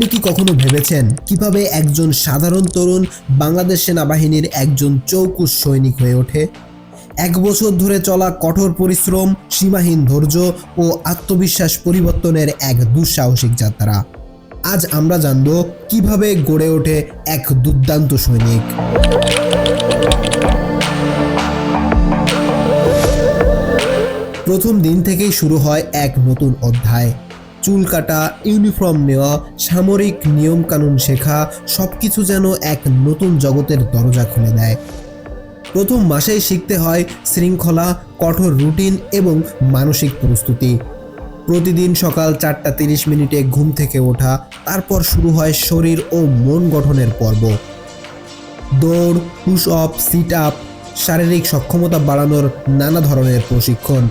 আপনি কি কখনো ভেবেছেন কীভাবে একজন সাধারণ তরুণ বাংলাদেশ সেনাবাহিনীর একজন চৌকুশ সৈনিক হয়ে ওঠে? এক বছর ধরে চলা কঠোর পরিশ্রম, সীমাহীন ধৈর্য ও আত্মবিশ্বাস পরিবর্তনের এক দুঃসাহসিক যাত্রা। আজ আমরা জানব কীভাবে গড়ে ওঠে এক দুর্দান্ত সৈনিক। প্রথম দিন থেকেই শুরু হয় এক নতুন অধ্যায়। চুল কাটা, ইউনিফর্ম নেওয়া, সামরিক নিয়মকানুন শেখা সব কিছু যেন এক নতুন জগতের দরজা খুলে দেয়। প্রথম মাসেই শিখতে হয় শৃঙ্খলা, কঠোর রুটিন এবং মানসিক প্রস্তুতি। প্রতিদিন সকাল চারটা তিরিশ মিনিটে ঘুম থেকে ওঠা, তারপর শুরু হয় শরীর ও মন গঠনের পর্ব। দৌড় পুশ অপ সিট আপ শারীরিক সক্ষমতা বাড়ানোর নানা ধরনের প্রশিক্ষণ।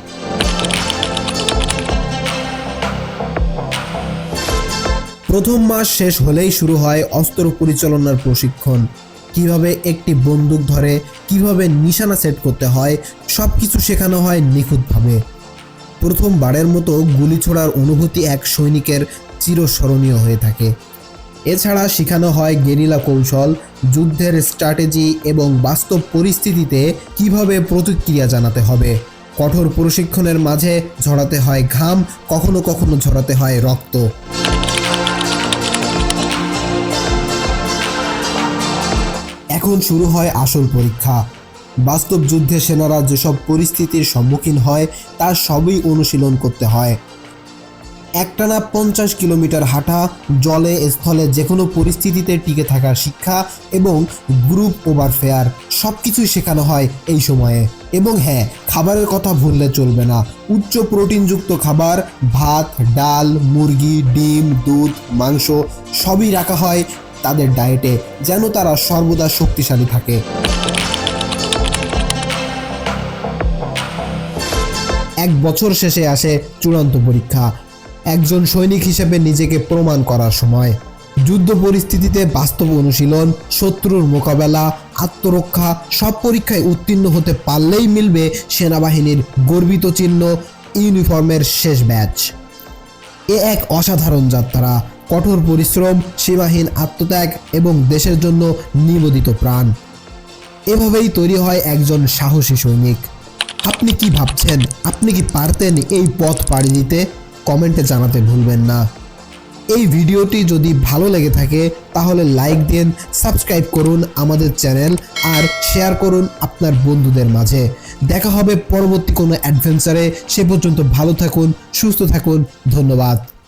প্রথম মাস শেষ হলেই শুরু হয় অস্ত্র পরিচালনার প্রশিক্ষণ। কীভাবে একটি বন্দুক ধরে, কীভাবে নিশানা সেট করতে হয় সব কিছু শেখানো হয় নিখুঁতভাবে। প্রথমবারের মতো গুলি ছোড়ার অনুভূতি এক সৈনিকের চিরস্মরণীয় হয়ে থাকে। এছাড়া শেখানো হয় গেরিলা কৌশল, যুদ্ধের স্ট্র্যাটেজি এবং বাস্তব পরিস্থিতিতে কীভাবে প্রতিক্রিয়া জানাতে হবে। কঠোর প্রশিক্ষণের মাঝে ঝরাতে হয় ঘাম, কখনো কখনো ঝরাতে হয় রক্ত। এখন শুরু হয় আসল পরীক্ষা। বাস্তব যুদ্ধে সেনারা যেসব পরিস্থিতির সম্মুখীন হয়, তার সবই অনুশীলন করতে হয়। একটানা পঞ্চাশ কিলোমিটার হাঁটা, জলে, স্থলে যে কোনো পরিস্থিতিতে টিকে থাকার শিক্ষা এবং গ্রুপ ওভারফেয়ার সব কিছুই শেখানো হয় এই সময়ে। এবং হ্যাঁ খাবারের কথা ভুললে চলবে না। উচ্চ প্রোটিনযুক্ত খাবার, ভাত, ডাল, মুরগি, ডিম, দুধ, মাংস সবই রাখা হয় তাদের ডায়েটে যেন তারা সর্বদা শক্তিশালী থাকে। এক বছর শেষে আসে চূড়ান্ত পরীক্ষা। একজন সৈনিক হিসেবে নিজেকে প্রমাণ করার সময়। যুদ্ধ পরিস্থিতিতে বাস্তব অনুশীলন, শত্রুর মোকাবেলা, আত্মরক্ষা, সব পরীক্ষায় উত্তীর্ণ হতে পারলেই মিলবে সেনাবাহিনীর গর্বিত চিহ্ন, ইউনিফর্মের শেষ ব্যাচ। এ এক অসাধারণ যাত্রা। কঠোর পরিশ্রম, সীমাহীন আত্মত্যাগ এবং দেশের জন্য নিবেদিত প্রাণ। এভাবেই তৈরি হয় একজন সাহসী সৈনিক। আপনি কি ভাবছেন? আপনি কি পারতেন এই পথ পাড়ি দিতে? কমেন্টে জানাতে ভুলবেন না। এই ভিডিওটি যদি ভালো লেগে থাকে, তাহলে লাইক দিন, সাবস্ক্রাইব করুন আমাদের চ্যানেল আর শেয়ার করুন আপনার বন্ধুদের মাঝে। দেখা হবে পরবর্তী কোনো অ্যাডভেঞ্চারে। সে পর্যন্ত ভালো থাকুন, সুস্থ থাকুন। ধন্যবাদ।